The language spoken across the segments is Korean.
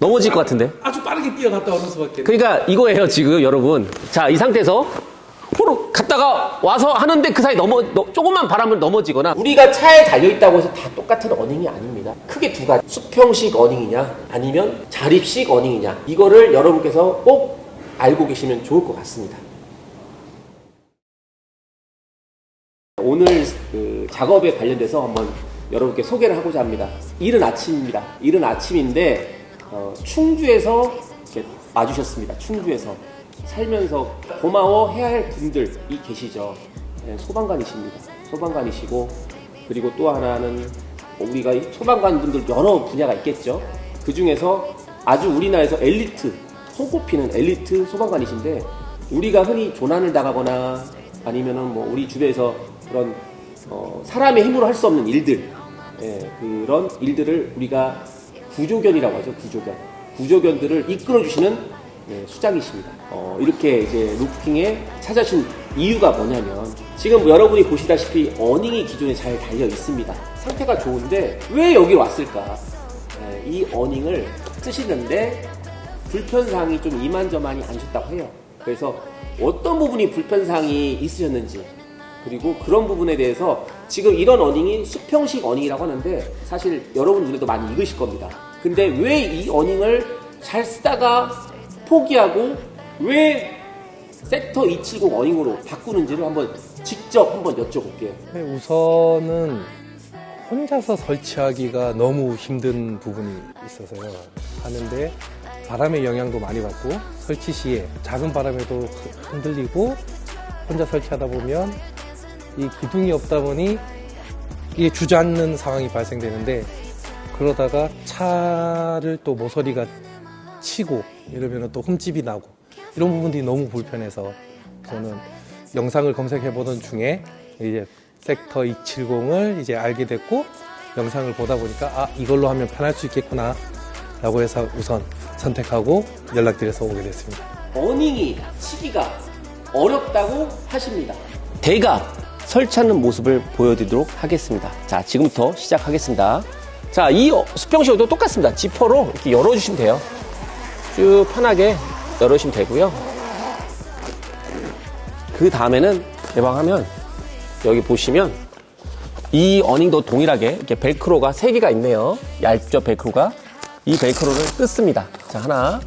넘어질 것 같은데. 아주 빠르게 뛰어갔다 오는 수밖에. 그러니까 이거예요, 지금 여러분. 자, 이 상태에서 호로 갔다가 와서 하는데 그 사이 넘어, 너- 조금만 바람을 넘어지거나 우리가 차에 달려 있다고 해서 다 똑같은 어닝이 아닙니다. 크게 두 가지. 수평식 어닝이냐 아니면 자립식 어닝이냐 이거를 여러분께서 꼭 알고 계시면 좋을 것 같습니다. 오늘 그 작업에 관련돼서 한번 여러분께 소개를 하고자 합니다. 이른 아침입니다. 이른 아침인데 어, 충주에서 이렇게 와주셨습니다. 충주에서 살면서 고마워해야 할 분들이 계시죠. 네, 소방관이십니다. 소방관이시고 그리고 또 하나는 우리가 이 소방관 분들 여러 분야가 있겠죠. 그 중에서 아주 우리나라에서 엘리트 손꼽히는 엘리트 소방관이신데 우리가 흔히 조난을 당하거나 아니면은 뭐 우리 주변에서 그런 어, 사람의 힘으로 할 수 없는 일들 예, 그런 일들을 우리가 구조견이라고 하죠 구조견 구조견들을 이끌어 주시는 예, 수장이십니다 어, 이렇게 이제 루킹에 찾아신 이유가 뭐냐면 지금 여러분이 보시다시피 어닝이 기존에 잘 달려 있습니다 상태가 좋은데 왜 여기 왔을까 예, 이 어닝을 쓰시는데 불편사항이 좀 이만저만이 아니셨다고 해요. 그래서 어떤 부분이 불편사항이 있으셨는지 그리고 그런 부분에 대해서 지금 이런 어닝이 수평식 어닝이라고 하는데 사실 여러분 눈에도 많이 익으실 겁니다. 근데 왜 이 어닝을 잘 쓰다가 포기하고 왜 섹터 270 어닝으로 바꾸는지를 한번 직접 한번 여쭤볼게요. 네, 우선은 혼자서 설치하기가 너무 힘든 부분이 있어서요. 하는데 바람의 영향도 많이 받고 설치 시에 작은 바람에도 흔들리고 혼자 설치하다 보면 이 기둥이 없다 보니 이게 주저앉는 상황이 발생되는데 그러다가 차를 또 모서리가 치고 이러면 또 흠집이 나고 이런 부분들이 너무 불편해서 저는 영상을 검색해 보던 중에 이제 섹터 270을 이제 알게 됐고 영상을 보다 보니까 아 이걸로 하면 편할 수 있겠구나 라고 해서 우선 선택하고 연락드려서 오게 됐습니다. 어닝이 치기가 어렵다고 하십니다. 대가 설치하는 모습을 보여드리도록 하겠습니다. 자, 지금부터 시작하겠습니다. 자, 이 어- 수평식도 똑같습니다. 지퍼로 이렇게 열어주시면 돼요. 쭉 편하게 열어주시면 되고요. 그 다음에는 개방하면 여기 보시면 이 어닝도 동일하게 이렇게 벨크로가 3개가 있네요. 얇죠, 벨크로가. 이 벨크로를 뜯습니다. 자, 하나,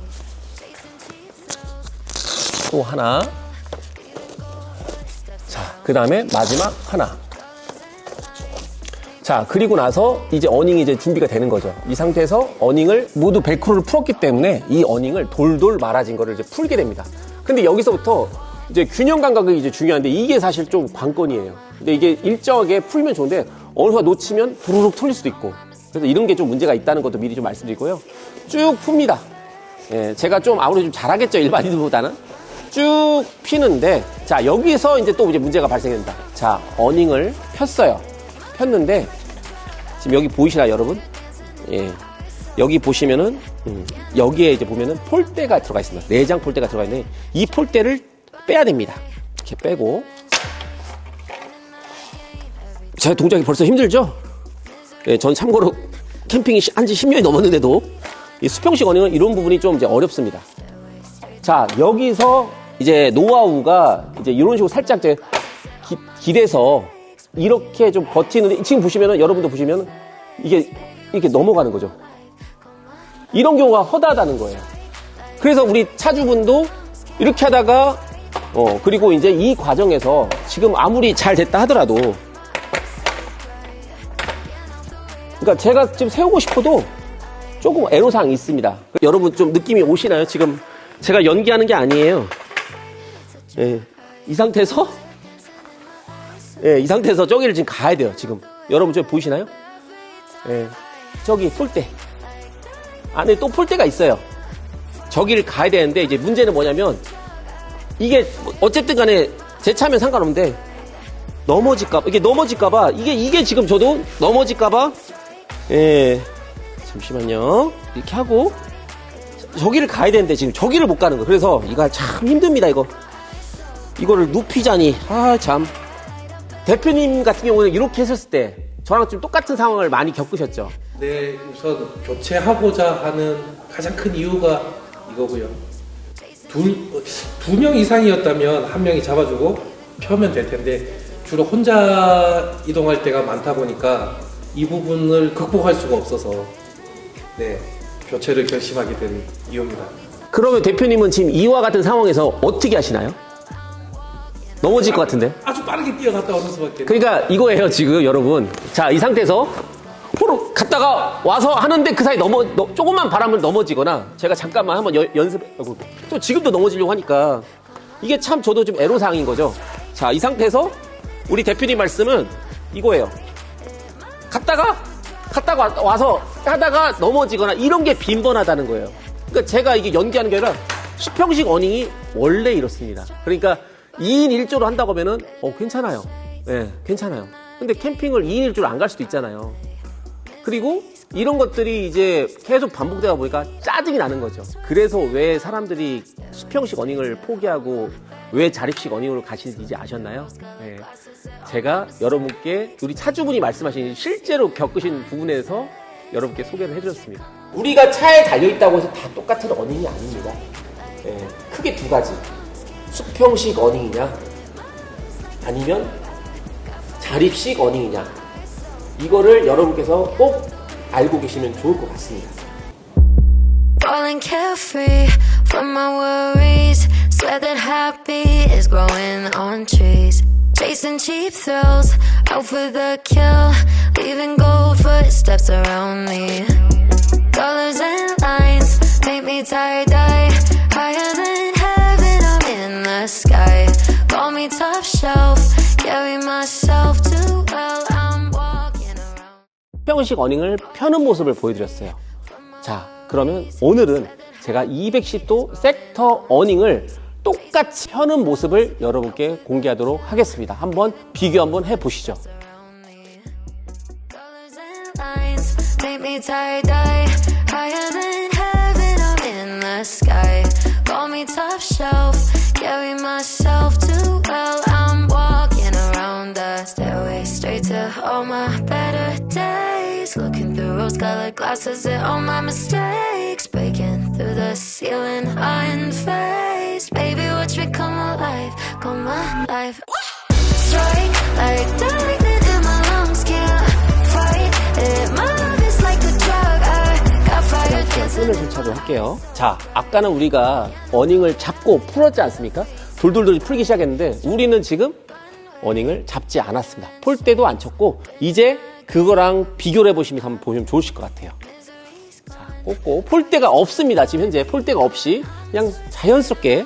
또 하나. 자, 그 다음에 마지막 하나. 자, 그리고 나서 이제 어닝이 이제 준비가 되는 거죠. 이 상태에서 어닝을 모두 벨크로를 풀었기 때문에 이 어닝을 돌돌 말아진 거를 이제 풀게 됩니다. 근데 여기서부터 이제 균형 감각이 이제 중요한데 이게 사실 좀 관건이에요. 근데 이게 일정하게 풀면 좋은데 어느 순간 놓치면 두루룩 털릴 수도 있고. 그래서 이런 게 좀 문제가 있다는 것도 미리 좀 말씀드리고요. 쭉 풉니다. 예, 제가 좀 아무래도 좀 잘하겠죠, 일반인들보다는. 쭉 피는데, 자, 여기서 이제 또 이제 문제가 발생된다. 자, 어닝을 폈어요. 폈는데, 지금 여기 보이시나요, 여러분? 예. 여기 보시면은, 음, 여기에 이제 보면은 폴대가 들어가 있습니다. 내장 폴대가 들어가 있는데, 이 폴대를 빼야 됩니다. 이렇게 빼고. 제 동작이 벌써 힘들죠? 예, 전 참고로 캠핑이 한 지 10년이 넘었는데도 이 수평식 어닝은 이런 부분이 좀 이제 어렵습니다. 자, 여기서 이제 노하우가 이제 이런 식으로 살짝 이제 기, 기대서 이렇게 좀 버티는데 지금 보시면은 여러분도 보시면 이게 이렇게 넘어가는 거죠. 이런 경우가 허다하다는 거예요. 그래서 우리 차주분도 이렇게 하다가 어 그리고 이제 이 과정에서 지금 아무리 잘 됐다 하더라도 그러니까 제가 지금 세우고 싶어도 조금 애로사항이 있습니다. 여러분 좀 느낌이 오시나요? 지금 제가 연기하는 게 아니에요. 예, 이 상태에서 예, 이 상태에서 저기를 지금 가야 돼요. 지금 여러분 저 보이시나요? 예, 저기 폴대 안에 또 폴대가 있어요. 저기를 가야 되는데 이제 문제는 뭐냐면 이게 뭐 어쨌든 간에 제 차면 상관없는데 넘어질까 봐 이게 넘어질까 봐 이게 이게 지금 저도 넘어질까 봐 예 잠시만요 이렇게 하고 저기를 가야 되는데 지금 저기를 못 가는 거 그래서 이거 참 힘듭니다 이거 이거를 눕히자니 아 참 대표님 같은 경우는 이렇게 했었을 때 저랑 좀 똑같은 상황을 많이 겪으셨죠 네, 우선 교체하고자 하는 가장 큰 이유가 이거고요. 둘, 두 명 이상이었다면 한 명이 잡아주고 펴면 될 텐데 주로 혼자 이동할 때가 많다 보니까 이 부분을 극복할 수가 없어서 네, 교체를 결심하게 된 이유입니다. 그러면 대표님은 지금 이와 같은 상황에서 어떻게 하시나요? 넘어질 것 같은데. 아주 빠르게 뛰어갔다 오는 수밖에. 그러니까 이거예요, 지금 여러분. 자, 이 상태에서 호로 갔다가 와서 하는데 그 사이 넘어, 너- 조금만 바람을 넘어지거나 제가 잠깐만 한번 여- 연습, 또 지금도 넘어지려고 하니까 이게 참 저도 좀 애로사항인 거죠. 자, 이 상태에서 우리 대표님 말씀은 이거예요. 갔다가 갔다가 와- 와서 하다가 넘어지거나 이런 게 빈번하다는 거예요. 그러니까 제가 이게 연기하는 게 아니라 수평식 어닝이 원래 이렇습니다. 그러니까 2인 1조로 한다고 하면은 어 괜찮아요. 예, 괜찮아요. 근데 캠핑을 2인 1조로 안 갈 수도 있잖아요. 그리고 이런 것들이 이제 계속 반복되다 보니까 짜증이 나는 거죠. 그래서 왜 사람들이 수평식 어닝을 포기하고 왜 자립식 어닝으로 가시는지 아셨나요? 네. 제가 여러분께 우리 차주분이 말씀하신 실제로 겪으신 부분에서 여러분께 소개를 해드렸습니다. 우리가 차에 달려있다고 해서 다 똑같은 어닝이 아닙니다. 네, 크게 두 가지. 수평식 어닝이냐, 아니면 자립식 어닝이냐. 이거를 여러분께서 꼭 알고 계시면 좋을 것 같습니다. Falling carefree from my worries. Swear that happy is growing on trees. Chasing cheap thrills, out for the kill. Leaving gold footsteps around me. Colors and lines make me tie dye. Top shelf, carry myself too well. I'm walking around. 수평식 어닝을 펴는 모습을 보여드렸어요. 자, 그러면 오늘은 제가 210도 섹터 어닝을 똑같이 펴는 모습을 여러분께 공개하도록 하겠습니다. 한번 비교 한번 해보시죠. carry myself too well. I'm walking around the stairway straight to all my better days. Looking through rose colored glasses at all my mistakes, breaking through the ceiling. I 할게요. 자, 아까는 우리가 어닝을 잡고 풀었지 않습니까? 돌돌돌 풀기 시작했는데 우리는 지금 어닝을 잡지 않았습니다. 폴 때도 안 쳤고 이제 그거랑 비교를 해보시면 한번 보시면 좋으실 것 같아요. 자, 꽂고 폴 때가 없습니다. 지금 현재 폴 때가 없이 그냥 자연스럽게.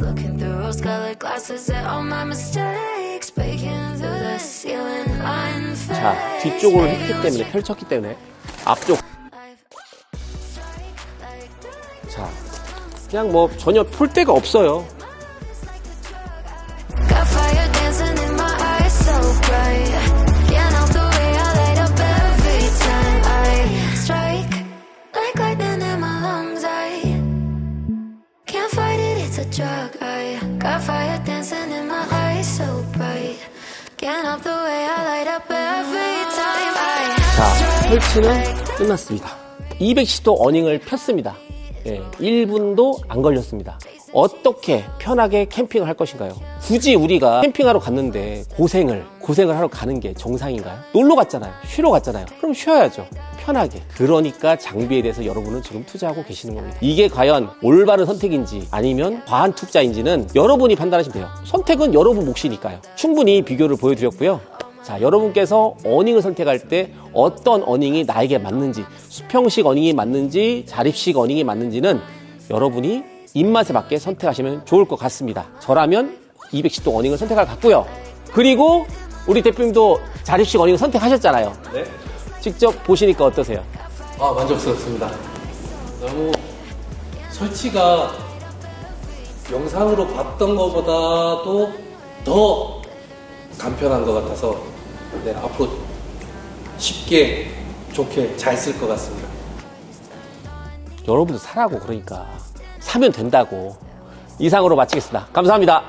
Looking through rose colored glasses at all my mistakes. 자 뒤쪽으로 했기 때문에 펼쳤기 때문에 앞쪽 자 그냥 뭐 전혀 폴 때가 없어요. 설치는 끝났습니다. 210도 어닝을 폈습니다. 예, 1분도 안 걸렸습니다. 어떻게 편하게 캠핑을 할 것인가요? 굳이 우리가 캠핑하러 갔는데 고생을, 고생을 하러 가는 게 정상인가요? 놀러 갔잖아요. 쉬러 갔잖아요. 그럼 쉬어야죠. 편하게. 그러니까 장비에 대해서 여러분은 지금 투자하고 계시는 겁니다. 이게 과연 올바른 선택인지 아니면 과한 투자인지는 여러분이 판단하시면 돼요. 선택은 여러분 몫이니까요. 충분히 비교를 보여드렸고요. 자, 여러분께서 어닝을 선택할 때 어떤 어닝이 나에게 맞는지, 수평식 어닝이 맞는지, 자립식 어닝이 맞는지는 여러분이 입맛에 맞게 선택하시면 좋을 것 같습니다. 저라면 210도 어닝을 선택할 것 같고요. 그리고 우리 대표님도 자립식 어닝을 선택하셨잖아요. 네. 직접 보시니까 어떠세요? 아, 만족스럽습니다. 너무 설치가 영상으로 봤던 것보다도 더 간편한 것 같아서 네, 앞으로 쉽게 좋게 잘 쓸 것 같습니다. 여러분도 사라고 그러니까 사면 된다고 이상으로 마치겠습니다. 감사합니다.